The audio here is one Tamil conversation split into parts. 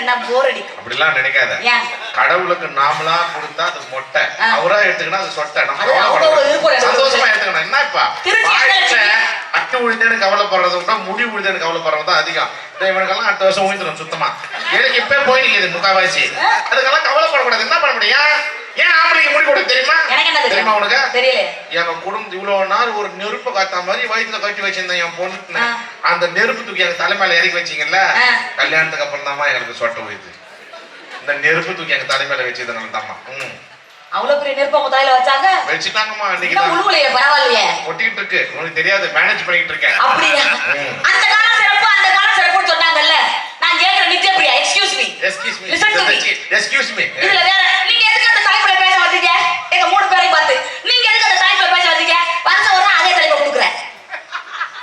என்ன போர் அடிக்கும். அப்படிலாம் நினைக்காத. ஏன்? கடவுளுக்கு நாமளா கொடுத்தா அது மொட்டை. அவரா எடுத்துக்கினா அது சொட்டை. நம்ம சந்தோஷமா எடுத்துக்கணும். வாழ்க்கை எங்க அட்டு உழுந்தேன்னு கவலைப்படுறத விட முடி உழுந்தேன்னு கவலைப்படுறது தான் அதிகம். இவனுக்கெல்லாம் அடுத்த வருஷம் உழுந்துடும் சுத்தமா. எனக்கு இப்ப போய் நிக்குது முக்காவாசி அதுக்கெல்லாம் கவலைப்படக்கூடாது. என்ன பண்ண முடியும்? ஏன் ஆம்பளைக்கு முடி கொடுக்க தெரியுமா? உனக்கு? தெரியல எங்க குடும்பம் இவ்வளவு நாள் ஒரு நெருப்பு காத்த மாதிரி வயித்துல கட்டி வச்சிருந்தேன் என் பொண்ணு. அந்த நெருப்பு தூக்கி எங்க தலைமையில இறக்கி வச்சீங்கல்ல. கல்யாணத்துக்கு அப்புறம் தாம்மா எங்களுக்கு சொட்ட போயிடுது. இந்த நெருப்பு தூக்கி எங்க தலைமையில வச்சதுனால தாம்மா ம். அவ்வளவு பெரிய நெருப்பு உங்க வச்சாங்க? வச்சுட்டாங்கம்மா தான். உழுவலையே பரவாயில்லையே. ஒட்டிக்கிட்டு இருக்கு. உனக்கு தெரியாது மேனேஜ் பண்ணிட்டு இருக்கேன். அப்படியா. அந்த காலம் சிறப்பு அந்த காலம் சிறப்புன்னு சொன்னாங்கல்ல. நான் கேக்குறேன் Nithya Priya excuse me excuse me இதுல வேற நீங்க எதுக்கு அந்த தலைப்புல பேச வந்தீங்க எங்க மூணு பேரையும் பார்த்து நீங்க எதுக்கு அந்த தலைப்புல பேச வந்தீங்க வருஷம் வருஷம் அதே தலைப்பை கொடுக்குறேன்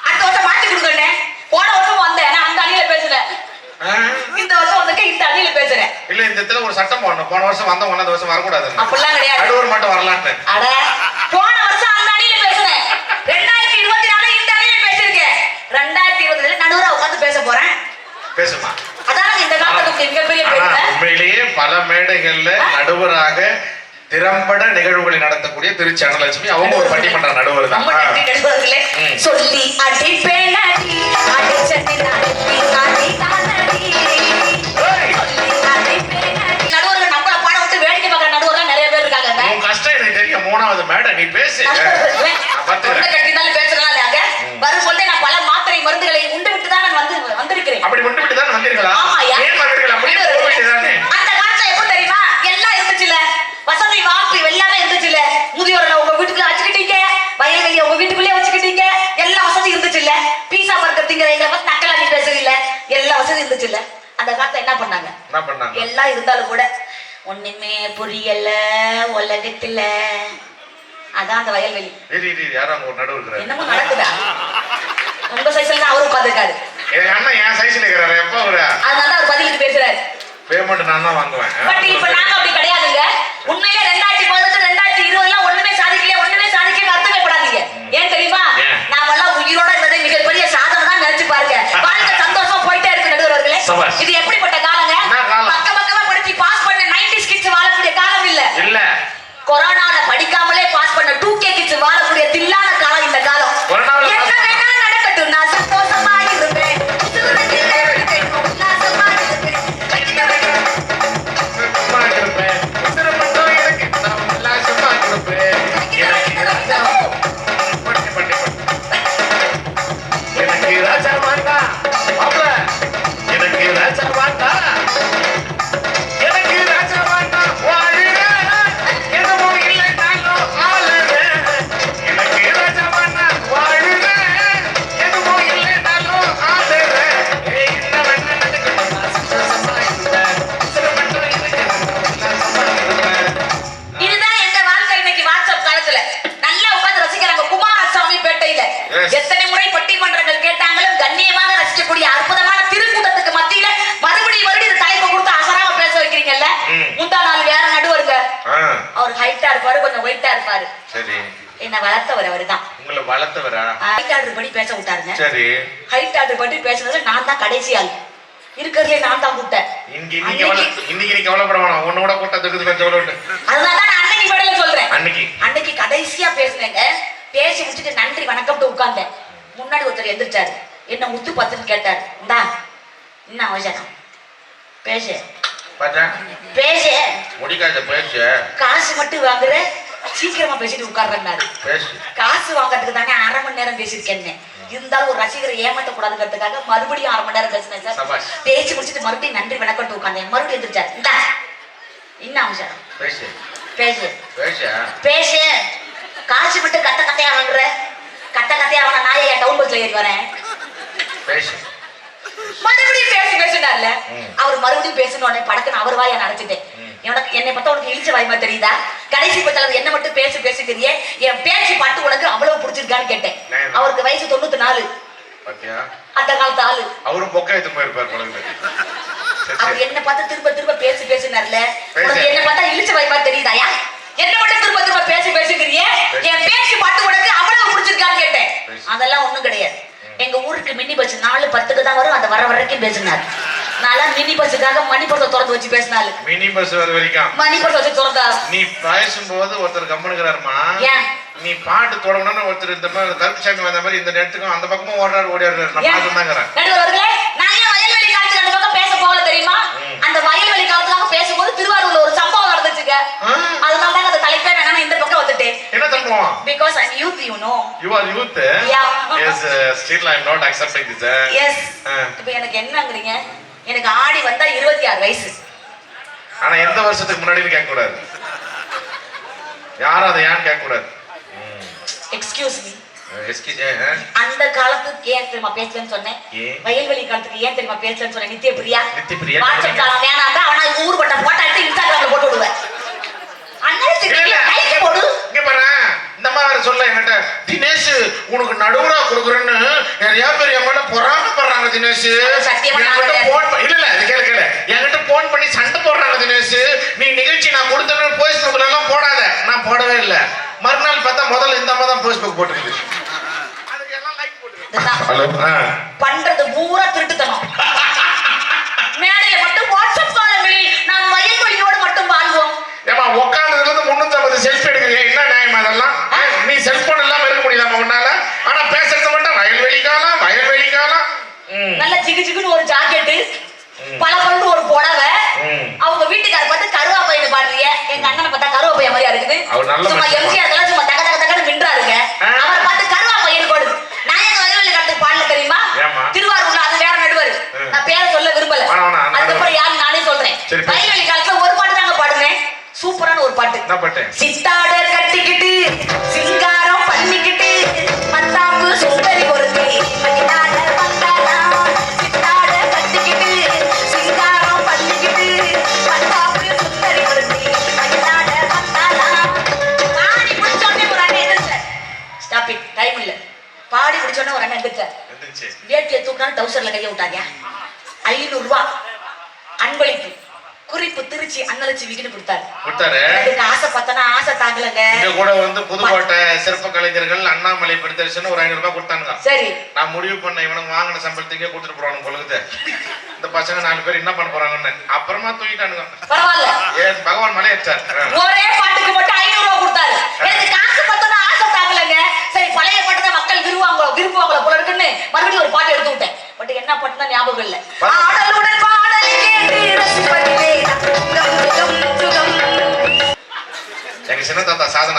அடுத்த வருஷம் மாத்தி கொடுக்குறேன் போன வருஷம் வந்தேன் நான் அந்த அணியில பேசுறேன் இந்த வருஷம் வந்திருக்கேன் இந்த அணியில பேசுறேன் இல்ல இந்த இடத்துல ஒரு சட்டம் போடணும் போன வருஷம் வந்த ஒன்னாவது வருஷம் வரக்கூடாது அப்படிலாம் கிடையாது. நடுவர் மட்டும் வரலான்னு அட போன வருஷம் அந்த அணியில பேசுறேன் ரெண்டாயிரத்தி இருபத்தி நாலு இந்த அணியில பேசியிருக்கேன். ரெண்டாயிரத்தி இருபதுல நடுவரா உட்காந்து பேச போறேன். பேசுமா? அதான இந்த காலத்துக்கு மிகப்பெரிய உண்மையிலேயே பல மேடைகள்ல நடுவராக திறம்பட நிகழ்வுகளை நடத்தக்கூடிய திரு சனலட்சுமி அவங்க ஒரு பட்டிமன்ற நடுவர் தான். சொல்லி அடிப்பேன் தெரியும் மூணாவது மேடை நீ பேசு வரும் சொல்லே நான் பல மாத்திரை மருந்துகளை உண்டு விட்டு தான் வந்து வந்திருக்கிறேன். அப்படி விட்டு விட்டு தான் வந்தீர்களா ஆமாய்யா. ஏன் வந்தீர்கள்? அப்படியே போக வேண்டியதானே அந்த காலத்துல எப்போ தெரியுமா? எல்லாம் இருந்துச்சுல. வசதி வாய்ப்பு எல்லாமே இருந்துச்சுல. முதியோர்ல உங்க வீட்டுக்குள்ள வச்சுக்கிட்டீங்க. வயல்வெளிய உங்க வீட்டுக்குள்ளே வச்சுக்கிட்டீங்க. எல்லா வசதி இருந்துச்சுல்ல பீஸா பர்கர் திங்கிற எங்களை பத்தி நக்கல் அள்ளி பேசுறீல்ல. எல்லா வசதி இருந்துச்சுல்ல அந்த காலத்துல என்ன பண்ணாங்க? என்ன பண்ணாங்க? எல்லாம் இருந்தாலும் கூட ஒண்ணுமே புரியல உலகத்துல. அதான் அந்த வயல்வெளி. அங்க ஒரு இருக்கிறாரு. என்னமோ நடக்குதா? உங்க சைஸ்ல தான் அவரும் உட்காந்துருக்காரு என் அண்ணன் என் சைஸ்ல இருக்கிறாரு. எப்ப ஒரு அதனால அவர் பதிலுக்கு பேசுறாரு. பேமெண்ட் நான் தான் வாங்குவேன். பட் இப்ப நாங்க அப்படி கிடையாதுங்க. உண்மையிலே ரெண்டாயிரத்தி பதினெட்டு ரெண்டாயிரத்தி இருபதுலாம் ஒண்ணுமே சாதிக்கல ஒண்ணுமே சாதிக்கல அர்த்தமே படாதீங்க ஏன் தெரியுமா? உயிரோட இருந்ததே மிகப்பெரிய சாதனை தான் நினைச்சு பாருங்க. வாழ்க்கை சந்தோஷமா போயிட்டே இருக்கு நடுவர்களே. இது எப்படிப்பட்ட காலங்க என்ன காலம்? பக்க பக்கமா படிச்சு பாஸ் பண்ண நைன்டி கிட்ஸ் வாழக்கூடிய காலம் இல்ல இல்ல கொரோனால படிக்காமலே பாஸ் பண்ண டூ கே கிட்ஸ் வார வளர்த்தவரா? ஹைட் ஆர்டர் படி பேச விட்டாருங்க. சரி. ஹைட் ஆர்டர் படி பேசுனது நான் தான் கடைசி ஆள். இருக்கிறதுலே நான் தான் கூப்பிட்டேன் இன்னைக்கு இன்னைக்கு கவலை இன்னைக்கு நீ கவலைப்பட வேணாம் உன்னோட கூட்டத்துக்கு கொஞ்சம் எவ்வளவு அதனால தான் நான் அன்னைக்கு சொல்றேன். அன்னைக்கு. அன்னைக்கு கடைசியா பேசுனேங்க. பேசி முடிச்சுட்டு நன்றி வணக்கம்ட்டு உட்கார்ந்தேன். முன்னாடி ஒருத்தர் எந்திரிச்சாரு. என்ன முத்து பத்துன்னு கேட்டாரு. இந்தா என்ன அவசரம் பேசு. பாத்தா பேசு. முடிக்காத பேசு. காசு மட்டும் வாங்குற சீக்கிரமா பேசிட்டு உட்கார்றேன்னாரு பேசு. காசு வாங்குறதுக்கு தானே அரை மணி நேரம் பேசியிருக்கேன்னு. இருந்தாலும் ஒரு ரசிகரை ஏமாத்த கூடாதுங்கிறதுக்காக மறுபடியும் அரை மணி நேரம் பேசினேன் சார். சபாஷ். பேசி முடிச்சுட்டு மறுபடியும் நன்றி வணக்கம்ட்டு உட்கார்ந்தேன் மறுபடியும் எந்திரிச்சாரு. இந்தா. என்ன அவசரம் பேசு. பேசு. காசு மட்டும் கட்ட கட்டையா வாங்குற? கட்ட கட்டையா வாங்க நாயை டவுன் பஸ்ல ஏறி வரேன். மறுபடியும் பேசி பேசினார்ல. அவர் மறுபடியும் பேசணும் உடனே படக்குன்னு அவர் வாயை நடத்திட்டேன் ம். உனக்கு என்னை பார்த்தா உனக்கு இழிச்ச வாய்மா தெரியுதா? கடைசி பத்தாளது என்ன மட்டும் பேசி பேசுகிறியே? என் பேச்சு பாட்டு உனக்கு அவ்வளவு பிடிச்சிருக்கான்னு கேட்டேன். அவருக்கு வயசு தொண்ணூத்தி நாலு அந்த காலத்து ஆளு. அவரும் போயிருப்பார் அவர் என்ன பார்த்து திரும்ப திரும்ப பேசி பேசினார்ல. பேசு. உனக்கு என்ன பார்த்தா இழிச்ச வாய்மா தெரியுதாயா? என்ன மட்டும் திரும்ப திரும்ப பேசி பேசுகிறியே? பேசு. என் பேச்சு பாட்டு உனக்கு அவ்வளவு பிடிச்சிருக்கான்னு கேட்டேன். பேசு. அதெல்லாம் ஒண்ணும் கிடையாது. எங்க ஊருக்கு மினி பஸ் நாலு பத்துக்கு தான் வரும். அந்த வர வரைக்கும் பேசினார். நான் மினி பஸ்ஸுக்காக மணி பர்ஸை திறந்து வச்சு பேசினாலு மினி பஸ் வர வரைக்கும் மணி பர்ஸ் வச்சு திறந்தா. நீ பேசும்போது ஒருத்தர் கம்முனுக்கிறாருமா ஏன்? நீ பாட்டு தொடங்கணும்னு ஒருத்தர் இந்த மாதிரி கருப்புசாமி வந்த மாதிரி இந்த நேரத்துக்கும் அந்த பக்கமும் ஓடுறாரு ஓடியாரு நான்? பார்த்து தாங்கிறேன் நான் ஏன் வயல்வெளி காலத்துக்கு அந்த பக்கம் பேச போகல தெரியுமா. அந்த வயல்வெளி காலத்துக்காக பேசும்போது திருவாரூர்ல ஒரு சம்பவம் நடந்துச்சுங்க. அதனால தான் அந்த தலைப்பே வேணா வந்துட்டேன் என்ன தம்புவோம் because I youth you know you are youth. Yes still I am not accepting this yes இப்போ எனக்கு என்னங்கிறீங்க? எனக்கு ஆடி வந்தா இருபத்தி ஆறு வயசு. ஆனா எந்த வருஷத்துக்கு முன்னாடின்னு கேட்க கூடாது யாரும் அதை ஏன்னு கேட்க கூடாது எக்ஸ்கியூஸ் மீ அந்த காலத்துக்கு ஏன் தெரியுமா பேசலன்னு சொன்னேன்? ஏன்? வயல்வெளி காலத்துக்கு ஏன் தெரியுமா பேசலன்னு சொன்னேன்? நித்ய பிரியா? வாட்ஸ்அப் காலம் வேணாம் அவனா ஊர் பட்ட போட்டோ எடுத்து இன்ஸ்டாகிராம்ல போட்டு விடுவேன். சொல்ல என்கிட்ட தினேஷ் உனக்கு நடுவுரா கொடுக்குறேன்னு நிறைய பேர் என் மேல பொறாமப்படுறாங்க தினேஷ். என்கிட்ட. போன் இல்ல இல்ல இது கேளு கேளு. என்கிட்ட போன் பண்ணி சண்டை போடுறாங்க தினேஷ். நீ நிகழ்ச்சி நான் கொடுத்தேன்னு பேஸ்புக்ல எல்லாம் போடாத. நான் போடவே இல்ல. மறுநாள் பார்த்தா முதல்ல இந்த அம்மா தான் பேஸ்புக் போட்டுருக்குது. பண்றது பூரா திருட்டுத்தனம். மேடையில மட்டும் வாட்ஸ்அப் காலங்களில் நாம் வயல்வெளியோடு மட்டும் வாழ்வோம். ஏமா உட்கார்ந்ததுல ஐம்பது செல்ஃபி எடுக்கிறீங்க என்ன நியாயம் அதெல்லாம் நீ செல்போன் இல்லாம இருக்க முடியலாமா உன்னால ஆனா பேசுறது மட்டும் வயல்வெளி காலம் வயல்வெளி காலம். நல்ல ஜிகு ஜிகுன்னு ஒரு ஜாக்கெட்டு. பல ஒரு புடவை. அவங்க வீட்டுக்கார பார்த்து கருவா பையன் பாடுறிய எங்க அண்ணனை பார்த்தா கருவா பையன் மாதிரியா இருக்குது அவர் நல்ல சும்மா. எம்ஜிஆர் அதெல்லாம் சும்மா தக தக தகன்னு மின்றாருங்க. அவரை பார்த்து கருவா பையன் பாடுது நான் எங்க வயல்வெளி காலத்துக்கு பாடல தெரியுமா ஏம்மா? திருவாரூர்ல அது வேற நடுவாரு ம். நான் பேரை சொல்ல விரும்பல வேணாம், வேணாம், அந்த அதுக்கப்புறம் யாரு நானே சொல்றேன் சரி, பேசு. வயல்வெளி காலத்துல ஒரு பாட்டு தாங்க பாடுனேன் சூப்பரான ஒரு பாட்டு என்ன பட்டேன் சித்தாடர் கட்டிக்கிட்டு சிங்காரம் பண்ணிக்கிட்டு மத்தாப்பு சுந்தரி வந்தாளாம். பாடி முடிச்சோடனே ஒரு அண்ணன். எந்திரிச்சு. வேட்டியை தூக்கினா டவுசர்ல கைய விட்டாங்க. ஐநூறு ரூபா அன்பளிப்பு. குறிப்பு திருச்சி அன்னலட்சுமிக்குன்னு கொடுத்தாரு. கொடுத்தாரு? எனக்கு ஆசை பார்த்தனா ஆசை தாங்கலங்க. இங்க கூட வந்து புதுக்கோட்டை சிற்ப கலைஞர்கள் அண்ணாமலை பிரதர்ஷன் ஒரு ஐநூறு ரூபாய் கொடுத்தாங்க சரி. நான் முடிவு பண்ண இவனுக்கு வாங்கின சம்பளத்துக்கே கொடுத்துட்டு போறானு பொழுது. இந்த பசங்க நாலு பேர் என்ன பண்ண போறாங்கன்னு. அப்புறமா தூக்கிட்டானுங்க பரவாயில்ல. ஏன் பகவான் மலை ஏற்றார் ஒரே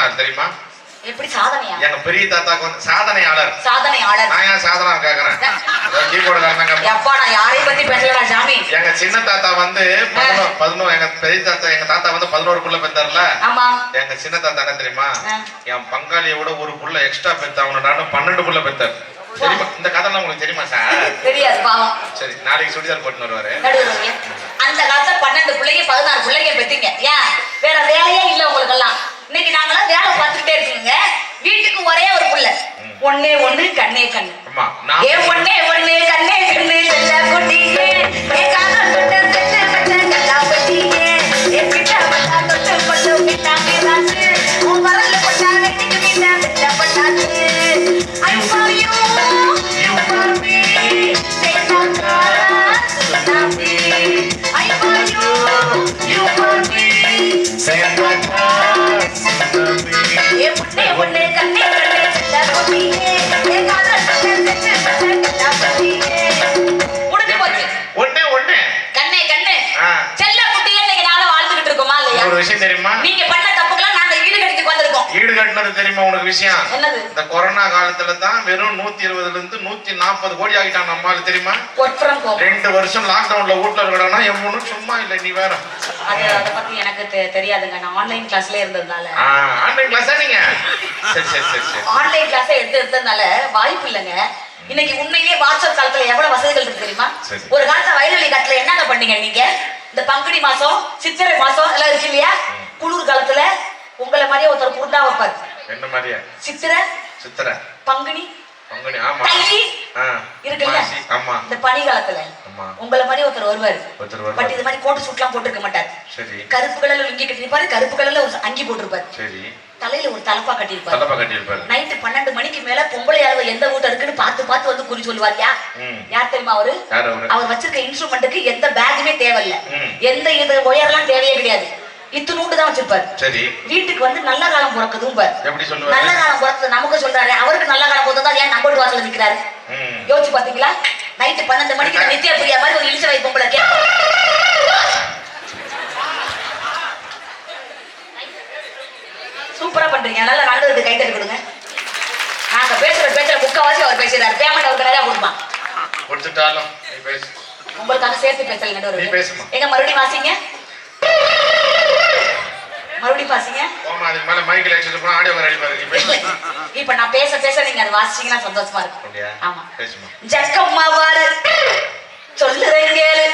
தாத்தா சாதனார் தெரியுமா? எப்படி சாதனையா? எங்க பெரிய தாத்தாக்கு வந்து சாதனையாளர். சாதனையாளர். நான் ஏன் சாதனா கேக்குறேன்? கீபோர்டு காரணங்க எப்பா நான் யாரையும் பத்தி பேசலடா சாமி. எங்க சின்ன தாத்தா வந்து பதினோரு எங்க பெரிய தாத்தா எங்க தாத்தா வந்து பதினோரு புள்ள பெத்தார்ல? ஆமா. எங்க சின்ன தாத்தா என்ன தெரியுமா. என் பங்காளியை விட ஒரு புள்ள எக்ஸ்ட்ரா பெத்த அவனு நானும் பன்னெண்டு புள்ள பெத்தார் தெரியுமா? இந்த கதைலாம் உங்களுக்கு தெரியுமா சார் தெரியாது பாவம். சரி நாளைக்கு சுடிதார் போட்டுன்னு வருவாரு. அந்த காலத்துல பன்னெண்டு பிள்ளைங்க பதினாறு பிள்ளைங்க பெத்தீங்க. ஏன்? வேற வேலையே இல்ல உங்களுக்கு எல்லாம் இன்னைக்கு நாங்களாம் வேலை பார்த்துக்கிட்டே இருக்கீங்க. வீட்டுக்கு ஒரே ஒரு புள்ள. ஒண்ணே ஒண்ணு கண்ணே கண்ணு. விஷயம். என்னது? இந்த கொரோனா காலத்துல தான் வெறும் நூத்தி இருபதுல இருந்து நூத்தி நாற்பது கோடி ஆகிட்டான் நம்மால தெரியுமா? ரெண்டு வருஷம் லாக்டவுன்ல வீட்டுல என் பொண்ணு சும்மா இல்ல நீ வேற. அது அதை பத்தி எனக்கு தெரியாதுங்க. நான் ஆன்லைன் கிளாஸ்ல இருந்ததுனால. ஆன்லைன் கிளாஸா நீங்க? சரி சரி சரி சரி. ஆன்லைன் கிளாஸ் எடுத்து எடுத்ததுனால வாய்ப்பு இல்லைங்க. இன்னைக்கு உண்மையிலேயே வாட்ஸ்அப் காலத்துல எவ்வளவு வசதிகள் இருக்கு தெரியுமா. ஒரு காலத்துல வயல்வெளி காலத்துல என்னங்க பண்ணீங்க நீங்க? இந்த பங்குனி மாசம் சித்திரை மாசம் எல்லாம் இருக்கு இல்லையா? குளிர் காலத்துல உங்களை மாதிரியே ஒருத்தர் குருண்டா வைப்பாரு. என்ன மாதிரியா? சித்திரை சித்திரை. பங்குனி பங்குனி ஆமா. தை ஆ, இருக்குல்ல. ஆமா. இந்த பனி காலத்துல உங்களை மாதிரி ஒருத்தர் வருவாரு. பட் இது மாதிரி கோட்டு சூட்லாம் போட்டிருக்க மாட்டாரு. சரி. கருப்பு கலர்ல லுங்கி கட்டிருப்பாரு கருப்பு கலர்ல ஒரு அங்கி போட்டிருப்பாரு. சரி. தலையில ஒரு தலப்பா கட்டியிருப்பாரு. தலப்பா கட்டியிருப்பாரு. நைட்டு பன்னெண்டு மணிக்கு மேல பொம்பளை அளவு எந்த வீட்டு இருக்குன்னு பார்த்து பார்த்து வந்து குறி சொல்லுவாரியா. யார் தெரியுமா அவரு? அவரு? வச்சிருக்க இன்ஸ்ட்ருமெண்ட்டுக்கு எந்த பேக்குமே தேவையில்ல. எந்த இது ஒயர்லாம் தேவையே கிடையாது. இத்துணூண்டு தான் வச்சிருப்பாரு. சரி. வீட்டுக்கு வந்து நல்ல காலம் பிறக்குதும் பாரு எப்படி நல்ல காலம் பிறக்குது நமக்கு சொல்றாரு. அவருக்கு நல்ல காலம் பிறந்தா ஏன் நம்ம வாசல்ல நிக்கிறாரு. யோசிச்சு பாத்தீங்களா? நைட்டு பன்னெண்டு மணிக்கு நித்யா பிரியா மாதிரி ஒரு இழிச்ச வை பொம்பளை கேட்கும் சூப்பரா பண்றீங்க. நல்லா நல்லதுக்கு கை தட்டி கொடுங்க. நாங்க பேசுற பேச்சுல முக்காவாசி அவர் பேசுறாரு பேமெண்ட் அவருக்கு நிறைய கொடுத்துட்டாலும் பேசு. உங்களுக்காக சேர்த்து பேசல. எங்க மறுபடியும் வாசிங்க. மறுபடியும் வாசிங்க போமா அதுக்கு மேல மைக்கில் வச்சுட்டு போனா ஆடியோ இப்ப நான் பேச பேச நீங்க அதை வாசிச்சீங்கன்னா சந்தோஷமா இருக்கும். ஆமா. பேசுமா. ஜக்கம்மாவாரு சொல்லுறேன் கேளு.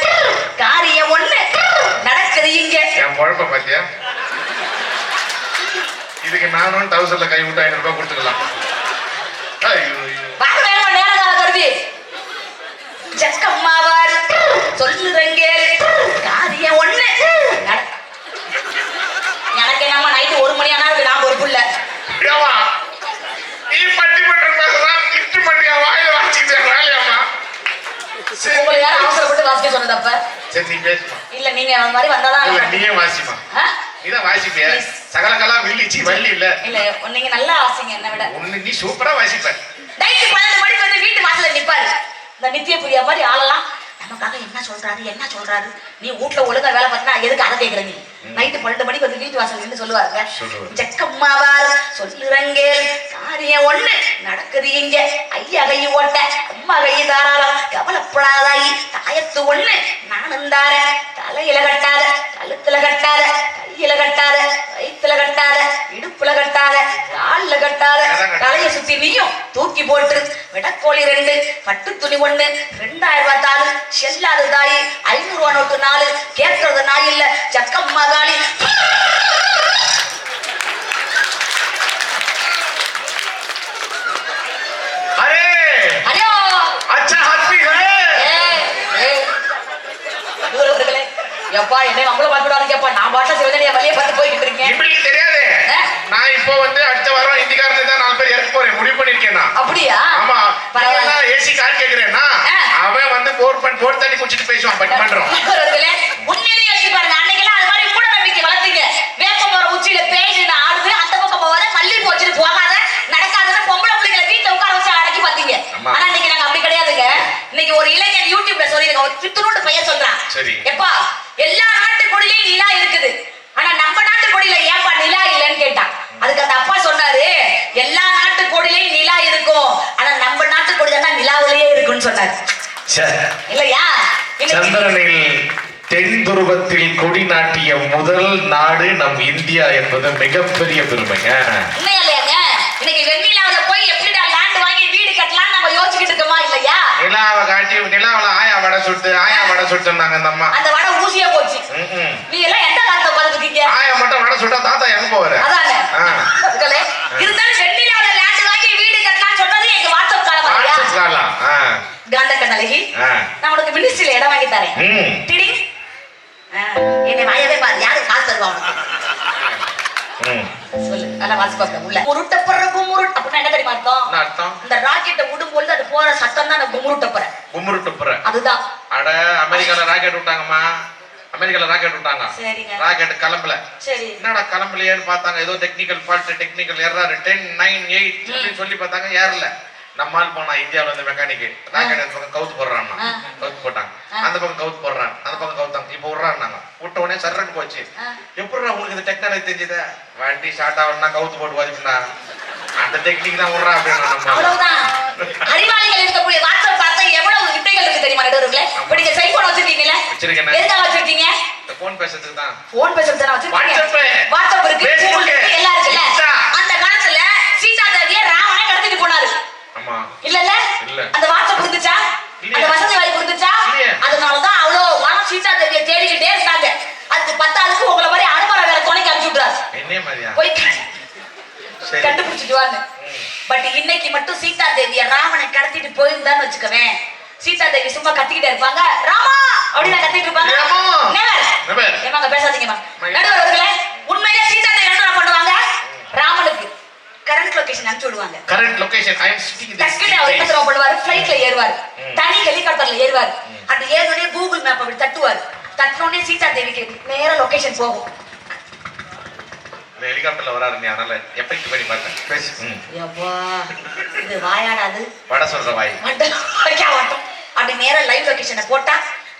காரியம் ஒண்ணு. நடக்குது இங்க. என் குழப்ப பாத்தியா? இதுக்கு நானும் தௌசண்ட்ல கை விட்டு ஐநூறு ரூபாய் கொடுத்துக்கலாம். ஐயோ ஐயோ. வாங்க வேணும் நேரகால கருவி ஜக்கம்மாவாரு சொல்லுறேன் கேளு காரியம் ஒண்ணு நட- எனக்கு என்னம்மா நைட்டு ஒரு மணி ஆனா நான் பொறுப்பு இல்ல ஏம்மா, நீ பட்டிமன்றம் பேசுறான் இன்ஸ்ட்ருமெண்ட் என் வாயில வாசிக்கிற வேலையாம்மா சரி உங்களுக்கு யாரும் சொன்னதப்ப சரி நீ பேசுமா. இல்ல நீங்க அந்த மாதிரி வந்தாதான் இல்ல நீயே வாசிமா? நீதான் வாசிப்பிய? சகலகலா வில்லிச்சி வள்ளி இல்ல. இல்ல நீங்க நல்லா வாசிங்க என்ன விட. ஒண்ணு நீ சூப்பரா வாசிப்ப. நைட்டு பன்னெண்டு மணிக்கு வந்து வீட்டு வாசல்ல நிப்பாரு. இந்த நித்திய பிரியா மாதிரி ஆளெல்லாம் நமக்காக என்ன சொல்றாரு என்ன சொல்றாரு? நீ வீட்ல ஒழுங்கா வேலை பார்த்தினா எதுக்கு அதை கேக்குற நீ? நைட்டு பன்னெண்டு மணிக்கு வந்து வீட்டு வாசல் நின்று சொல்லுவாருங்க. சொல்லுவாரு. ஜக்கம்மாவார் சொல்லுறங்கே காரியம் ஒண்ணு நடக்குது இங்க. ஐயா கை ஓட்ட அம்மா கை தாராளம் கவலைப்படாதாயி தாயத்து ஒண்ணு நானும் தாரேன் தலையில கட்டாத கழுத்துல கட்டாத கையில கட்டாத நீயும் தூக்கி போட்டு விடக்கோழி ரெண்டு பட்டு துணி ஒண்ணு ரெண்டாயிரம் ரூபாய் தாளு செல்லாது தாயி ஐநூறு ரூபா நோட்டு நாலு கேட்கறது நாய் இல்ல சக்கம் மகாளி அரே! ஹலோ! அச்சா ஹாப்பி எப்பா என்னை நம்மள பார்த்துடாதீங்க எப்பா நான் பாட்டில சிவனடியா வழியே பார்த்து போய்கிட்டு இருக்கேன். இப்படிக்கு தெரியாது? நான் இப்போ வந்து அடுத்த வாரம் இந்திக்காரத்துல தான் நாலு பேர் இறக்க போறேன். முடிவு பண்ணிருக்கேன் அப்படியா? ஆமா. பரவாயில்ல. ஏசி கார் கேக்குறேன்னா. அவன் வந்து போர் பண்ணி போர் தண்ணி குடிச்சிட்டு பேசுவான் பட்டிமன்றம் தூரவர்களே, உண்மையிலேயே யோசிச்சு பாருங்க. அன்னைக்கெல்லாம் அது மாதிரி மூட நம்பிக்கை வளர்த்தீங்க. வேப்ப மரம் உச்சியில நான் ஆடுது. அந்த பக்கம் போகாத மல்லி போச்சுட்டு போகாத நடக்காதுன்னு பொம்பளை பிள்ளைகளை வீட்டுல உட்கார வச்சு அடக்கி பாத்தீங்க. ஆனா இன்னைக்கு இன்னைக்கு ஒரு இளைஞன் யூடியூப்ல சொல்லிருக்க ஒரு சித்தனோடு பையன் சொல்றான். சரி. எப்பா எல்லா நாட்டு கொடியிலயும் நிலா இருக்குது. ஆனா நம்ம நாட்டு கொடியில ஏன்பா நிலா இல்லைன்னு கேட்டான். அதுக்கு அந்த அப்பா சொன்னாரு எல்லா நாட்டு கொடியிலயும் நிலா இருக்கும். ஆனா நம்ம நாட்டு கொடி தான் நிலாவிலேயே இருக்குன்னு சொன்னாரு. இல்லையா? சந்திரனில் தென் துருவத்தில் கொடி நாட்டிய முதல் நாடு நம் இந்தியா என்பது மிகப்பெரிய பெருமைங்க உண்மையா இல்லையாங்க இன்னைக்கு வெண்ணிலாவுல போய் எப்படிடா லேண்ட் வாங்கி வீடு கட்டலாம் நம்ம யோசிச்சுக்கிட்டு இருக்கோமா இல்லையா நிலாவை காட்டி நிலாவில ஆயா வடை சுட்டு ஆயா வடை சுட்டுனாங்க அந்த அம்மா. அந்த வடை ஊசியா போச்சு. நீ எல்லாம் எந்த காலத்தை உட்காந்துருக்கீங்க ஆயா மட்டும் வடை சுட்டா தாத்தா எங்க போவாரு. அதானே? இருந்தாலும் வெண்ணிலாவுல லேண்ட் வாங்கி வீடு கட்டலாம் சொன்னது எங்க வாட்ஸ்அப் காலம் வாட்ஸ்அப் காலம். காந்த கண்ணழகி ஆ. நான் உனக்கு மினிஸ்ட்ரியில இடம் வாங்கி தரேன். டிடி. என்னை வாயவே பாரு யாரு காசு தருவா உனக்கு? சொல்லு நல்லா வாசி பார்க்க உள்ள. முருட்டப்படுற குமுருட் அப்படின்னா என்ன தெரியுமா அர்த்தம்? இந்த ராக்கெட்டை போற சத்தம் தான் அந்த குமுருட்டப்புற கும்முரு துப்புற அதுதான். அட அமெரிக்கால ராக்கெட் விட்டாங்கம்மா. அமெரிக்கால ராக்கெட் விட்டாங்க. சரிங்க. ராக்கெட் கிளம்பல. சரி. என்னடா கிளம்பலையேன்னு பார்த்தாங்க. ஏதோ technical fault technical error ten nine eight அப்படின்னு சொல்லி பார்த்தாங்க. ஏறல. நம்ம ஆள் போனா இந்தியாவுல இருந்து மெக்கானிக் ராக்கெட் அந்த பக்கம் கவுத்து போடுறான். கவுத்து போட்டாங்க. அந்த பக்கம் கவுத்து போடுறான். அந்த பக்கம் கவுத்தாங்க இப்போ விடுறான்னாங்க. விட்ட உடனே சர்றன்னு போச்சு. ஆ. எப்படிடா உங்களுக்கு இந்த டெக்னாலஜி தெரிஞ்சது? வண்டி ஸ்டார்ட் ஆகணும்னா கவுத்து போட்டு வாதிப்புண்டா அந்த டெக்னிக் தான் விடுறா அப்படின்னு அவ்வளவுதான். அறிவாளிகள் இருக்கக்கூடிய வாட்ஸ்அப் பார்த்தா எவ்வளவு வித்தைகள் இருக்கு தெரியுமா நடுவர்களே இப்ப நீங்க செல்போன் வச்சிருக்கீங்கல்ல? வச்சிருக்கேனே. எதுக்காக வச்சிருக்கீங்க? போன் பேசுறதுக்கு தான். போன் பேசுறது தானே வச்சிருக்கீங்க? WhatsApp. வாட்ஸ்அப் இருக்கு. Google இருக்கு எல்லாம் இருக்குல்ல Insta. அந்த காலத்துல சீதா தேவிய ராவண கடத்திட்டு போனாரு ஆமா இல்லல்ல இல்ல. அந்த வாட்ஸ்அப் இருந்துச்சா இல்லையே. அந்த வசதி வாய்ப்பு இருந்துச்சா இல்லையே. அதனாலதான் அவ்வளோ மனம் சீதா தேவிய தேடிக்கிட்டே இருந்தாங்க அதுக்கு பத்தாளுக்கு உங்களை மாதிரி அனுமரை வேற துணைக்கு அனுப்பிச்சு விட்டுறாரு என்ன மாதிரியா போய் சரி கண்டுபிடிச்சிட்டு வாங்க பட் இன்னைக்கு மட்டும் சீதா தேவிய ராவணன் கடத்திட்டு போயிருந்தான்னு வச்சுக்கவேன் சீதா தேவி சும்மா கத்திக்கிட்டே இருப்பாங்க. ராமா! அப்படின்னு கத்திட்டு இருப்பாங்க. ஏமாங்க பேசாதீங்கம்மா. மை- நடுவர் அவர்களே உண்மையிலே சீதா தேவி என்ன பண்ணுவாங்க? ராமனுக்கு கரண்ட் லொகேஷன் அனுப்பிச்சு விடுவாங்க. Current location I am sitting டக்குனு அவர் என்ன பண்ணுவாரு ஃபிளைட்ல ஏறுவாரு. தனி ஹெலிகாப்டர்ல ஏறுவாரு. அந்த ஏறுனே கூகுள் மேப் அப்படி தட்டுவாரு. தட்டினோடனே சீதா தேவிக்கு நேரா லொகேஷன் போகும். ஹெலிகாப்டர்ல வராரு நீ அதனால எஃபெக்ட் பண்ணி பார்த்தேன் பேசு. ம். யப்பா இது வாயாடாது. வட சொல்ற வாய். அப்படி நேரா லைவ் லொகேஷனை போட்டா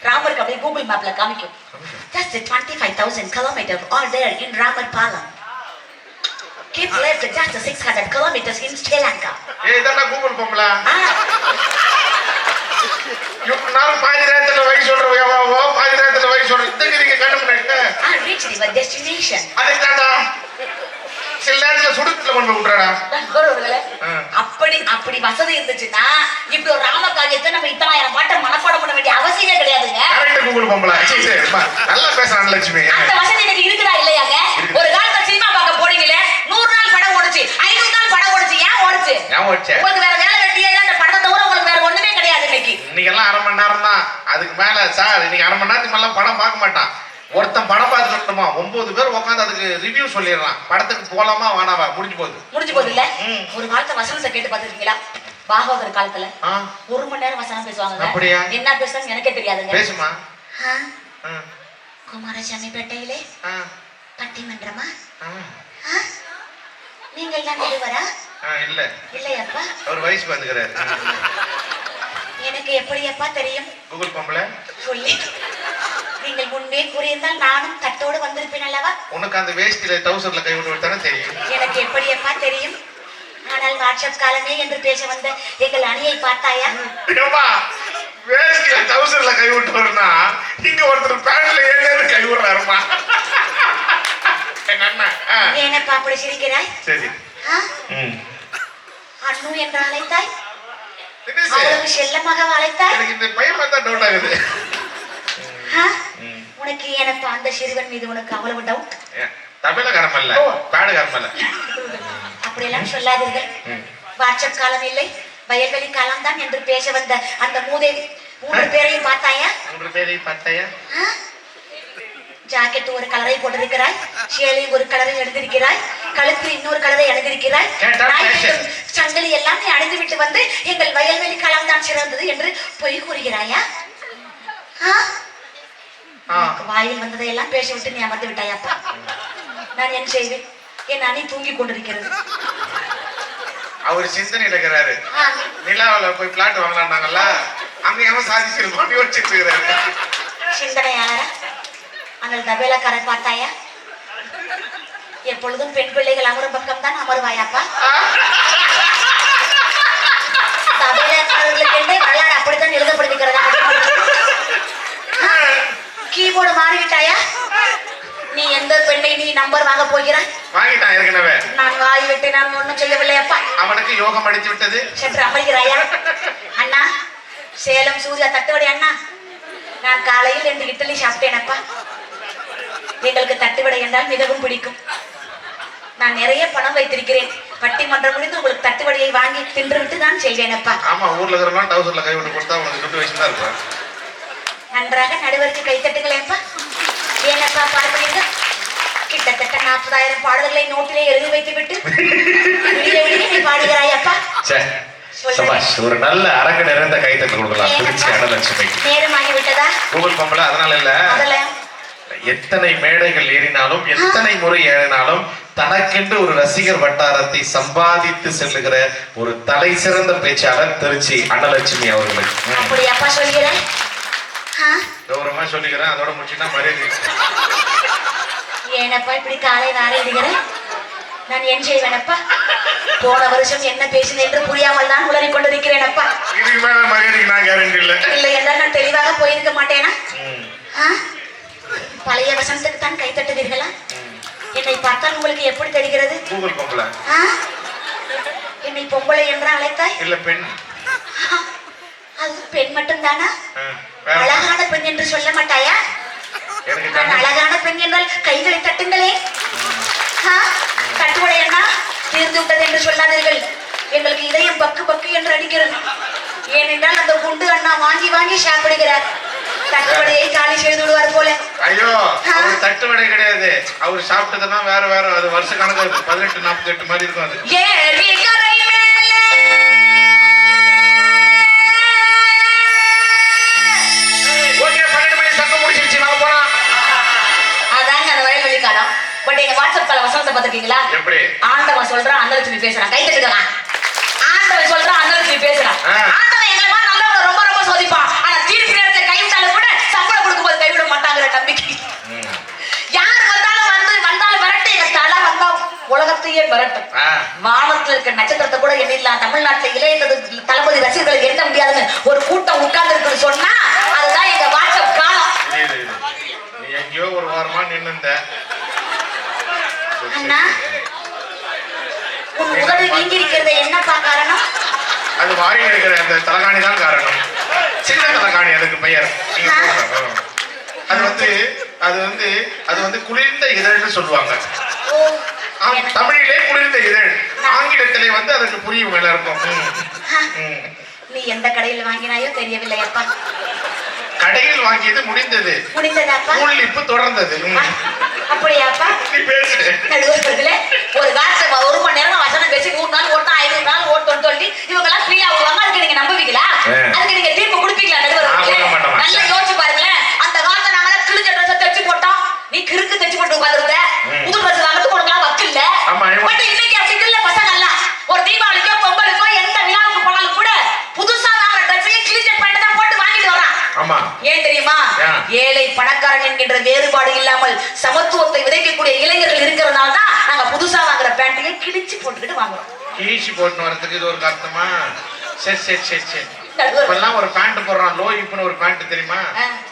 ராமருக்கு அப்படியே கூகுள் மேப்ல காமிக்கும். Just 25000 kilometers are there in Ramar பாலம் keep left just 600 kilometers in Sri Lanka. ஏய் இதெல்லாம் கூகுள் பொம்பளா ஆ, இவங்க நாள் பாதி நேரத்துல வை சொல்ற எவ்வளவோ பாதி நேரத்துல வை சொல்ற இதுக்கு நீங்க கண்டுபிடிங்க I reached your destination. அதுக்கு தாண்டா சில நேரத்துல சுடுத்துல கொண்டு போய் விட்டுறாடா. நண்பர்களே, ஆ. அப்படி அப்படி வசதி இருந்துச்சுன்னா இப்படி ஒரு ராம காரியத்தை நம்ம இத்தனாயிரம் பாட்டை மனப்பாடம் பண்ண வேண்டிய அவசியமே கிடையாதுங்க. கரெக்ட் கூகுள் பொம்பளை சரி சரி நல்லா பேசுறான் லட்சுமி அந்த வசதி எனக்கு இருக்குதா இல்லையாங்க. ஒரு காலத்துல சினிமா பார்க்க போனீங்களே நூறு நாள் படம் ஓடுச்சு ஐநூறு நாள் படம் ஓடுச்சு ஏன் ஓடுச்சு? ஏன் உங்களுக்கு வேற வேலை வெட்டியே இல்ல அந்த படத்தை தவிர உங்களுக்கு வேற ஒண்ணுமே கிடையாது இன்னைக்கு இன்னைக்கு எல்லாம் அரை மணி நேரம் தான் அதுக்கு மேல சார் இன்னைக்கு அரை மணி நேரத்துக்கு மேல படம் பார்க்க மாட்டான். ஒருத்தன் படம் பார்த்துட்டுமா ஒன்பது பேர் உட்காந்து அதுக்கு ரிவ்யூ சொல்லிடுறான். படத்துக்கு போலாமா வேணாவா முடிஞ்சு போகுது. முடிஞ்சு போகுது இல்ல. ஒரு காலத்துல வசனத்தை கேட்டு பார்த்திருக்கீங்களா? பாகவதர் காலத்துல ஒரு மணி நேரம் வசனம் பேசுவாங்க அப்படியா? என்ன பேசுறாங்க எனக்கே தெரியாதுங்க. பேசுமா? குமாரசாமி பேட்டையிலே பட்டிமன்றமா? நீங்கள் தான் நடுவரா ஆ, இல்ல. இல்லையப்பா? அவர் வயசுக்கு வந்துக்கிறாரு. எனக்கு எப்படியப்பா தெரியும்? கூகுள் பொம்பளை. சொல்லி. நீங்கள் முன்பே கூறியிருந்தால் நானும் தட்டோடு வந்திருப்பேன் அல்லவா? உனக்கு அந்த வேஷ்டியில டவுசர்ல கை விட்டு விட்டானே தெரியும்? எனக்கு எப்படியப்பா தெரியும்? ஆனால் வாட்ஸ்அப் காலமே என்று பேச வந்த எங்கள் அணியை பார்த்தாயா? ஏம்மா, வேஷ்டியில டவுசர்ல கை விட்டுறா இங்க ஒருத்தர் பேண்ட்ல ஏழு கை விடுறாருமா? ஏனப்பா அப்படி சிரிக்கிறாய்? சரி. அண்ணு என்று அழைத்தாய்? தினேஷ், அவ்வளவு செல்லமாக அழைத்தாய் எனக்கு இந்த பையன் பார்த்தா டவுட் ஆகுது. உனக்கு எனப்பா அந்த சிறுவன் மீது உனக்கு அவ்வளவு டவுட் ஏன், தமிழ கரமல்ல ஓ. பேடு கரமல்ல அப்படியெல்லாம் சொல்லாதீர்கள். ம். வாட்ஸ்அப் காலம் இல்லை வயல்வெளி காலம்தான் என்று பேச வந்த அந்த மூதேவி மூன்று பேரையும் பார்த்தாயா? மூன்று பேரை பார்த்தையா? ஜாக்கெட் ஒரு கலரை போட்டிருக்கிறாய் சேலை ஒரு கலரை அணிந்திருக்கிறாய் கழுத்தில் இன்னொரு கலரை அணிந்திருக்கிறாய். சங்கிலி எல்லாம் நீ அணிந்து விட்டு வந்து எங்கள் வயல்வெளி காலம் தான் சிறந்தது என்று பொய் கூறுகிறாயா? ஆ? ஆ. வாயில் வந்ததையெல்லாம் பேசிவிட்டு நீ அமர்ந்து விட்டாயாப்பா. நான் என்ன செய்வேன்? என் அணி தூங்கி கொண்டிருக்கிறது. அவர் சிந்தனை இருக்கிறாரு நிலாவில போய் பிளாட் வாங்கலாம்னாங்கல்ல அங்க எவன் சாதிச்சிருப்பான் யோசிச்சுட்டு இருக்கிறாரு. சிந்தனையாளரா? அந்த தபேலக்காரன் பார்த்தாயா? எப்பொழுதும் பெண் பிள்ளைகள் அமரும் பக்கம் தான் அமருவாயாப்பா? தபேலக்காரர்களுக்கு என்றே வரலாறு அப்படித்தான் எழுதப்பட்டிருக்கிறது கீபோர்டு மாறிவிட்டாயா? நீ எந்த பெண்ணை நீ நம்பர் வாங்க போகிறாய்? வாங்கிட்டான் ஏற்கனவே. நான் வாய் விட்டு நான் ஒண்ணும் செய்யவில்லை அப்பா அவனுக்கு யோகம் அடித்து விட்டது. சென்று அமர்கிறாயா? அண்ணா சேலம் சூர்யா தட்டுவடை அண்ணா. நான் காலையில் ரெண்டு இட்லி சாப்பிட்டேனப்பா. எங்களுக்கு தட்டுவடை என்றால் மிகவும் பிடிக்கும். நான் நிறைய பணம் வைத்திருக்கிறேன். பட்டிமன்றம் முடிந்து உங்களுக்கு தட்டுவடையை வாங்கி தின்றுவிட்டு தான் செல்வேனப்பா ஆமா ஊர்ல இருக்கிறவங்க டவுசர்ல கை விட்டு கொடுத்தா அவனுக்கு துட்டு வயசு தான் இருப்பான் நன்றாக நடுவருக்கு கை தட்டுங்களேப்பா ஏனப்பா பார்க்கிறீர்கள் கிட்டத்தட்ட நாற்பதாயிரம் பாடல்களை நோட்டிலே எழுதி வைத்து விட்டு பாடுகிறாய் அப்பா. ஒரு நல்ல அரங்கு நிறைந்த கைத்தட்டு கொடுக்கலாம். திருச்சி அடலட்சுமிக்கு நேரமாகி விட்டதா கூகுள் பொம்பளை அதனால இல்ல. எத்தனை மேடைகள் ஏறினாலும் எத்தனை முறை ஏறினாலும் தனக்கென்று ஒரு ரசிகர் வட்டாரத்தை சம்பாதித்து செல்லுகிற ஒரு தலை சிறந்த பேச்சாளர் திருச்சி அன்னலட்சுமி அவர்களுக்கு ம். அப்படி அப்பா சொல்கிறேன்? கௌரவமா சொல்லிக்கிறேன் அதோட முடிச்சுன்னா மரியாதை ஏனப்பா இப்படி காலை நாரையிடுகிறேன் நான் என் செய்வேனப்பா? போன வருஷம் என்ன பேசினேன் என்று புரியாமல் தான் உளறிக் கொண்டிருக்கிறேன் அப்பா இதுக்கு மேல மரியாதைக்கு நான் கேரண்டி இல்ல. இல்லை என்றால் நான் தெளிவாக போயிருக்க மாட்டேனா? ஆ? பழைய வசனத்துக்கு தான் கை தட்டுவீர்களா. என்னை பார்த்தால் உங்களுக்கு எப்படி தெரிகிறது? கூகுள் பொம்பளை? என்னை பொம்பளை என்று அழைத்தாய்? இல்ல பெண். அது பெண் மட்டும்தானா? ஆ, வேற அழகான பெண் என்று சொல்ல மாட்டாயா? நான் அழகான பெண் என்றால் கைகளை தட்டுங்களே. ஆ? தட்டுவடை அண்ணா தீர்ந்து விட்டது என்று சொல்லாதீர்கள். எங்களுக்கு இதயம் பக்கு பக்கு என்று அடிக்கிறது. ஏனென்றால் அந்த குண்டு அண்ணா வாங்கி வாங்கி சாப்பிடுகிறார். தட்டுவடையை காலி செய்து விடுவார் போல. ஐயோ அவர் தட்டு வடை கிடையாது. அவர் சாப்பிட்டதுன்னா வேற வேற. அது வருஷ கணக்கு பதினெட்டு நாற்பத்தி எட்டு மாதிரி இருக்கும் அது. அந்த பட் எங்க வாட்ஸ்அப் கால வசனத்தை பார்த்திருக்கீங்களா? எப்படி? ஆண்டவன் சொல்றான் அன்னலட்சுமி பேசுறான். கை தட்டுக்கலாம் ஆண்டவன் சொல்றான் அன்னலட்சுமி பேசுறான். ஆ. ஆண்டவன் எங்களை மாதிரி நல்லவங்க ரொம்ப ரொம்ப சோதிப்பான் ஆனா தீர்ப்பு நேரத்துல கைவிட்டாலும் கூட சம்பளம் கொடுக்கும்போது கைவிட மாட்டாங்கிற நம்பிக்கை. யார் வந்தாலும் வந்து வந்தாலும் விரட்டு. எங்க தலை வந்தா உலகத்தையே விரட்டும் ஆ. வானத்துல இருக்க நட்சத்திரத்தை கூட எண்ணிடலாம் தமிழ்நாட்டுல இளைய தது- தளபதி ரசிகர்கள் எண்ண முடியாதுன்னு ஒரு கூட்டம் உட்கார்ந்து இருக்குன்னு சொன்னா அதுதான் எங்க வாட்ஸ்அப் காலம். எங்கேயோ ஒரு வாரமா நின்னுந்த அண்ணா உன் உதடு வீங்கி இருக்கிறது என்னப்பா காரணம்? அது வாரி எடுக்கிற அந்த தலகாணி தான் காரணம். சின்ன தலகாணி அதுக்கு பெயர். நீங்க. அது வந்து அது வந்து அது வந்து குளிர்ந்த இதழ்னு சொல்லுவாங்க. தமிழிலே குளிர்ந்த இதழ். ஆங்கிலத்திலே வந்து அதுக்கு புரியும் எல்லாருக்கும். நீ எந்த கடையில் வாங்கினாயோ தெரியவில்லை அப்பா கடையில் வாங்கியது முடிந்தது. முடிந்ததாப்பா? தொடர்ந்தது. அப்படியாப்பா? நீ பேசு. நடுவர்களே ஒரு காலத்துல ஒரு மணி நேரம் வசனம் பேசி நூறு நாள் ஓட்டம் ஐநூறு நாள் ஓட்டம்னு சொல்லி இவங்க எல்லாம் ஃப்ரீயா விடுவாங்க அதுக்கு நீங்க நம்புவீங்களா ஆ. அதுக்கு நீங்க தீர்ப்பு கொடுப்பீங்களா நடுவர்களே நான் கொடுக்க மாட்டேன். நல்லா யோசிச்சு பாருங்களேன் அந்த காலத்துல நாங்க கிழிஞ்ச ட்ரெஸ் தைச்சு போட்டோம் நீ கிறுக்கு தைச்சு போட்டு உட்காந்துருந்த ம். புது ட்ரெஸ் வாங்கறதுக்கு உனக்கு வக்கு இல்ல ஆமா, இவன்- பட் இன்னைக்கு அப்படி இல்ல பசங்க எல்லாம் ஒரு தீபாவளிக்கோ பொங்கலுக்கோ எந்த விழாவுக்கு போனாலும் கூட புதுசா வாங்குற ட்ரெஸ்ஸையே கிழிஞ்ச பேண்ட் தான் போட்டு வாங்கிட்டு வரான் ஆமா ஏன் தெரியுமா ஏன்? ஏழை பணக்காரன் என்கின்ற வேறுபாடு இல்லாமல் சமத்துவத்தை விதைக்கக்கூடிய இளைஞர்கள் இருக்கிறதுனால தான் நாங்க புதுசா வாங்குற பேண்ட்டையே கிழிச்சு போட்டுக்கிட்டு வாங்குறோம் போட்டு வரதுக்கு இது ஒரு அர்த்தமா சரி சரி சரி சரி. இப்பெல்லாம் ஒரு பேண்ட் போடுறான். லோ இப்புன்னு ஒரு பேண்ட் தெரியுமா.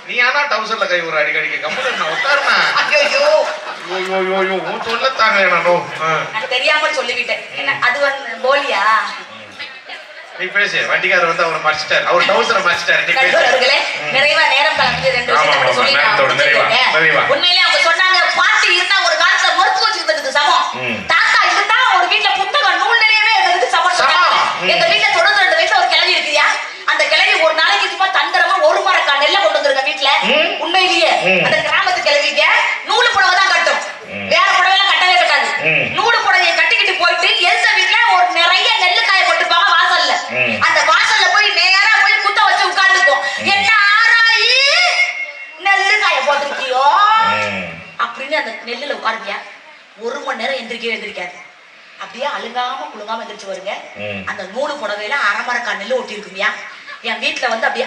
நீ ஆனா டவுசர்ல கை ஒரு அடிக்கடிக்க. கம்மல் நான் உட்காருனா ஐயோ யோ யோ யோ யோ உன் சொல்ல தாங்க நானோ தெரியாம சொல்லிவிட்டேன். என்ன அது வந்து போலியா? நீ பேசு. வண்டிக்காரர் வந்து அவர் மறைச்சிட்டார். அவர் டவுசரை மறைச்சிட்டாரு. நீ பேசு. நிறைவா நேரம் கலந்து ரெண்டு ஆமா, விஷயத்தை மட்டும் ஆமா, சொல்லி நான் நேரத்தோட நிறைவா, முடிச்சிருக்கேன். நிறைவா. உண்மையிலே அவங்க சொன்னாங்க பாட்டி இருந்தா ஒரு காலத்துல மருத்துவ வச்சுக்கிறதுக்கு சமம் ம். தாத்தா இருந்தா ஒரு வீட்டுல புத்தகம் நூல் நிலையமே இருந்ததுக்கு சமம் சமம். சொன்னாங்க. ம். எங்க வீட்டுல தொண்ணூத்தி ரெண்டு வயசுல ஒரு கிளவி இருக்குயா அந்த கிளவி ஒரு நாளைக்கு சும்மா தந்திரமா ஒரு மரக்கா நெல்ல கொண்டு வந்துருங்க வீட்டுல ம். உண்மையிலேயே ம். அந்த கிராமத்து கிளவிங்க நூலு புடவை தான் கட்டும் ம். வேற புடவை எல்லாம் கட்டவே கட்டாது ம். நூலு புடவையை கட்டிக்கிட்டு போயிட்டு எந்த வீட்டுல ஒரு நிறைய நெல்லு காய போட்டுப்பாங்க வாசல்ல ம். அந்த வாசல்ல போய் நேரா போய் குத்த வச்சு உட்கார்ந்துக்கும் என்ன ஆராயி நெல்லு காய போட்டிருக்கியோ ம். அப்படின்னு அந்த நெல்லுல உட்காருவியா ஒரு மணி நேரம் எந்திரிக்கவே எந்திரிக்காது அப்படியே அழுங்காம குழுங்காம எந்திரிச்சு வருங்க ம். அந்த நூலு புடவையில அரைமரக்கா நெல்லு ஒட்டி இருக்குமியா என் வீட்டுல வந்து அப்படியே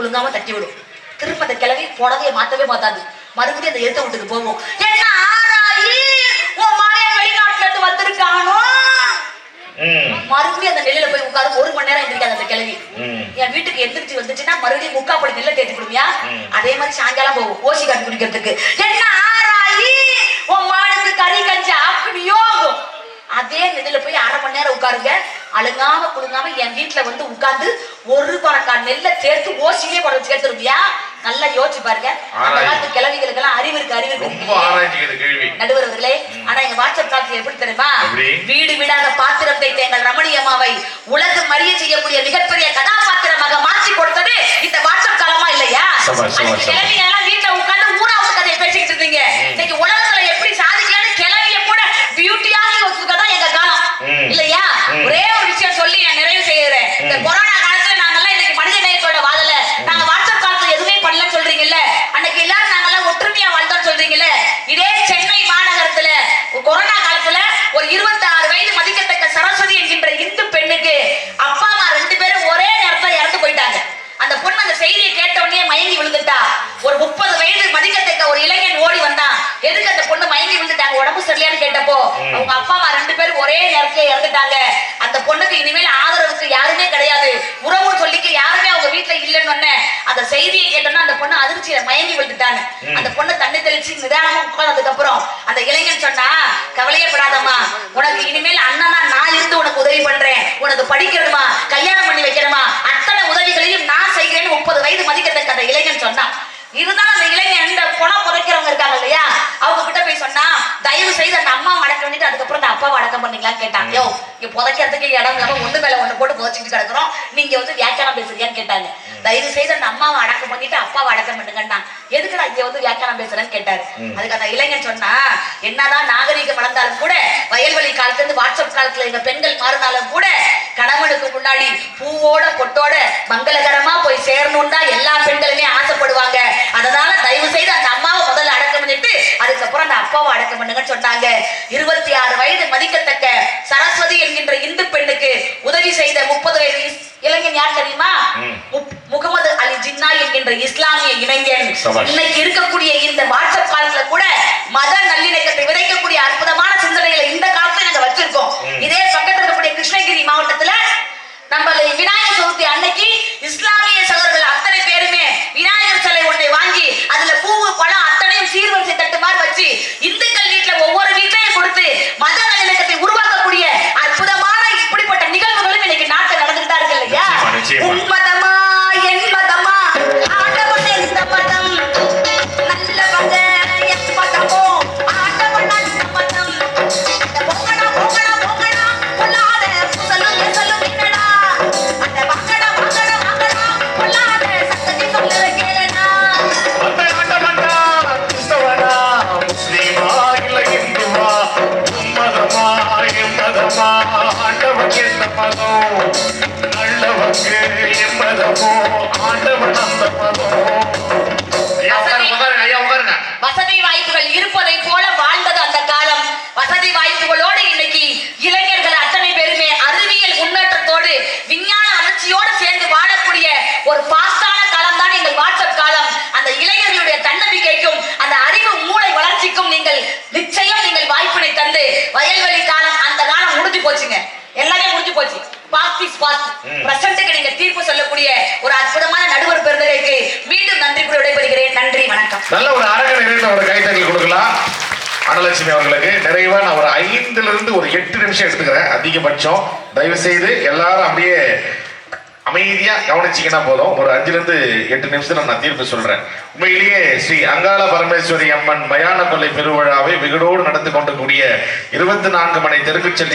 குழுங்காம தட்டி விடும். திரும்ப அந்த கிளவி புடவையை மாத்தவே மாத்தாது. மறுபடியும் அந்த எத்த வீட்டுக்கு போவோம் என்ன ஆராயி? உன் மகன் வெளிநாட்டுல இருந்து வந்திருக்கானோ. மறுபடியும் அந்த நெல்லுல போய் உட்காரு. ஒரு மணி நேரம் எந்திரிக்காது அந்த கிளவி ம். என் வீட்டுக்கு எந்திரிச்சு வந்துச்சுன்னா மறுபடியும் முக்கா படி நெல்லை தேத்தி கொடுமியா. அதே மாதிரி சாயங்காலம் போகும். ஓசி காப்பி குடிக்கிறதுக்கு. என்ன ஆராயி? உன் மானுக்கு கறி கஞ்சி அப்படியோ அதே நெல்லுல போய் அரை மணி நேரம் உட்காருங்க. அழுங்காம குழுங்காம என் வீட்டுல வந்து உட்கார்ந்து ஒரு பறக்கா நெல்லை சேர்த்து ஓசிலே கொண்டு வச்சு நல்லா யோசிச்சு பாருங்க. அந்த. காலத்து கிழவிகளுக்கு எல்லாம் அறிவு இருக்கு அறிவு இருக்கு. நடுவர் அவர்களே ஆனா எங்க வாட்ஸ்அப் காலத்துல எப்படி தெரியுமா? வீடு வீடாக பாத்திரம் தைத்த எங்கள் ரமணி அம்மாவை உலகம் அறிய செய்யக்கூடிய மிகப்பெரிய கதாபாத்திரமாக மாற்றி கொடுத்தது இந்த வாட்ஸ்அப் காலமா இல்லையா. கிழவிங்க எல்லாம் வீட்டுல உட்கார்ந்து ஊராவது கதையை பேசிக்கிட்டு இருந்தீங்க. இன்னைக்கு உலகத்துல எப்படி சாதிக்கலாம்னு கிளவிய கூட பியூட்டியாக வச்சுக்கதான் எங்க காலம் ம். இல்லையா. ஒரே ஒரு விஷயம் சொல்லி நான் நிறைவு செய்யறேன் இந்த. கொரோனா காலத்துல நாங்கெல்லாம் இன்னைக்கு மனித நேயத்தோட வாழல நாங்க வாட்ஸ்அப் காலத்துல எதுவுமே பண்ணலன்னு சொல்றீங்கல்ல அன்னைக்கு எல்லாரும் நாங்கெல்லாம் ஒற்றுமையா வாழ்ந்தோம்னு சொல்றீங்கல்ல இதே சென்னை மாநகரத்துல கொரோனா காலத்துல ஒரு 26 வயது மதிக்கத்தக்க சரஸ்வதி என்கின்ற இந்து பெண்ணுக்கு அப்பா அம்மா ரெண்டு பேரும் ஒரே நேரத்துல இறந்து போயிட்டாங்க அந்த பொண்ணு அந்த செய்தியை கேட்ட உடனே மயங்கி விழுந்துட்டா ஒரு முப்பது வயது மதிக்கத்தக்க ஒரு இளைஞன் ஓடி வந்தான் எதுக்கு அந்த பொண்ணு மயங்கி சரியில்லையான்னு கேட்டப்போ. அவங்க அப்பா அம்மா ரெண்டு பேரும் ஒரே நேரத்துல இறந்துட்டாங்க. அந்த பொண்ணுக்கு இனிமேல் ஆதரவுக்கு யாருமே கிடையாது. உறவு சொல்லிக்க யாருமே அவங்க வீட்டுல இல்லைன்னு அந்த செய்தியை கேட்டோன்னா அந்த பொண்ணு அதிர்ச்சியில மயங்கி விழுந்துட்டாங்க. அந்த பொண்ணு தண்ணி தெளிச்சு நிதானமா உட்கார்ந்ததுக்கு அப்புறம் அந்த இளைஞன் சொன்னா கவலையப்படாதம்மா. உனக்கு இனிமேல் அண்ணனா நான் இருந்து உனக்கு உதவி பண்றேன். உனக்கு படிக்கணுமா? கல்யாணம் பண்ணி வைக்கணுமா? அத்தனை உதவிகளையும் நான் செய்கிறேன்னு முப்பது வயது மதிக்கத்தக்க அந்த இளைஞன் சொன்னான். இதுதான் அந்த இளைஞன் இந்த பணம் புதைக்கிறவங்க இருக்காங்க இல்லையா? அவங்க கிட்ட போய் சொன்னா தயவு செய்து அந்த அம்மா மடக்க வேண்டிட்டு அதுக்கப்புறம் அந்த அப்பாவை அடக்கம் பண்ணீங்களான்னு கேட்டான் யோ இங்க புதைக்கிறதுக்கு இடம் இல்லாம ஒண்ணு மேல ஒண்ணு போட்டு புதைச்சிட்டு கிடக்குறோம். நீங்க வந்து வியாக்கியானம் பேசுறியான்னு கேட்டாங்க. தயவு செய்து அந்த அம்மாவை அடக்கம் பண்ணிட்டு அப்பாவை அடக்கம் பண்ணுங்கன்னா எதுக்குடா இங்க வந்து வியாக்கியானம் பேசுறேன்னு கேட்டாரு. அதுக்கு அந்த இளைஞன் சொன்னா என்னதான் நாகரீகம் வளர்ந்தாலும் கூட வயல்வெளி காலத்துல இருந்து வாட்ஸ்அப் காலத்துல எங்க பெண்கள் மாறினாலும் கூட கணவனுக்கு முன்னாடி பூவோட பொட்டோட மங்களகரமா போய் சேரணும்னு தான் எல்லா பெண்களுமே ஆசைப்படுவாங்க. அதனால தயவு செய்து அந்த அம்மாவை முதல்ல அடக்கம் பண்ணிட்டு அதுக்கப்புறம் அந்த அப்பாவை அடக்கம் பண்ணுங்கன்னு சொன்னாங்க. இருபத்தி ஆறு வயது மதிக்கத்தக்க சரஸ்வதி என்கின்ற இந்து பெண்ணுக்கு உதவி செய்த முப்பது வயது இளைஞன் யார் தெரியுமா முகமது அலி ஜின்னா என்கின்ற இஸ்லாமிய இளைஞன். இன்னைக்கு இருக்கக்கூடிய இந்த வாட்ஸ்அப் காலத்துல கூட மத நல்லிணக்கத்தை விதைக்கக்கூடிய அற்புதமான சிந்தனைகளை இந்த காலத்துல நாங்க வச்சிருக்கோம். இதே பக்கத்துல இருக்கக்கூடிய கிருஷ்ணகிரி மாவட்டத்துல நம்ம விநாயகர் எட்டு நிமிஷம் எடுத்துக்கிறேன். அதிகபட்சம். தயவு செய்து எல்லாரும் அப்படியே அமைதியா கவனிச்சீங்கன்னா போதும். ஒரு அஞ்சுலேருந்து எட்டு நிமிஷத்துல நான் தீர்ப்பு சொல்றேன். உண்மையிலேயே ஸ்ரீ அங்காள பரமேஸ்வரி அம்மன் மயான கொள்ளை பெருவிழாவை விகடோடு நடந்து கொண்டக்கூடிய இருபத்தி நான்கு மணி தெருக்குச்செல்லி